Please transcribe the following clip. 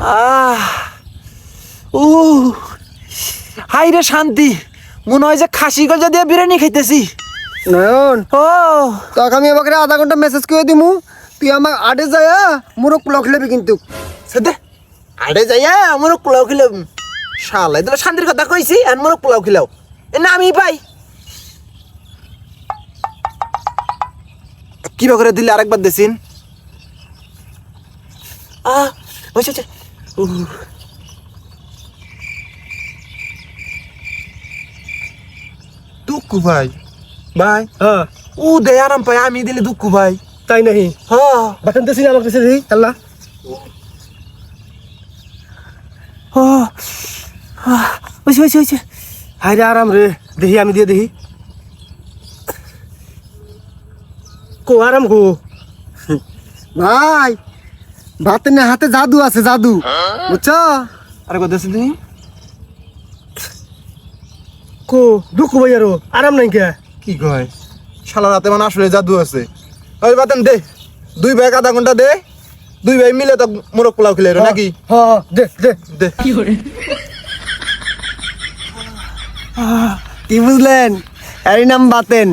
আহ উ high রে শান্তি মনে হয় যে খাসি গজা দিয়ে বিরিয়ানি খাইতেছি। নয়ন ও। তোকে আমি এবার আধা ঘণ্টা মেসেজ করে দিমু। তুই আমার আডে যায় মোরক পোলাও খেলেবি কিন্তু। সেদে আড়ে যাইয়া আমার পোলাও খিলাও শালা এগুলো শান্তির কথা কইছি আর মোর পোলাও খিলাও। এ না আমি পাই। কিবা করে দিলে আরেকবার দেছিন আহ ওই যে দুঃখু ভাই ভাই হ্যাঁ ও দে আরাম পাই আমি দিলে দুঃখু ভাই তাই নাহি হ্যাঁ বাটন দিছি আমার কাছে দেখি আল্লাহ ও ওইছে ওইছে ওইছে হাই রে আরাম রে দেখি আমি দিয়ে দেখি কো আরাম কো ভাই ভাতের না হাতে জাদু আছে জাদু। বুঝছ? আরে কথা তুমি? কো দুঃখ ভাই আরও আরাম নাই কে? কি কয়? শালা রাতে মানে আসলে জাদু আছে। ওই বাতেন দে দুই ভাই আধা ঘণ্টা দে দুই ভাই মিলে তো মোরগ পোলাও খেলে নাকি? হ্যাঁ দে দে। দে। কি বুঝলেন? এরই নাম বাতেন।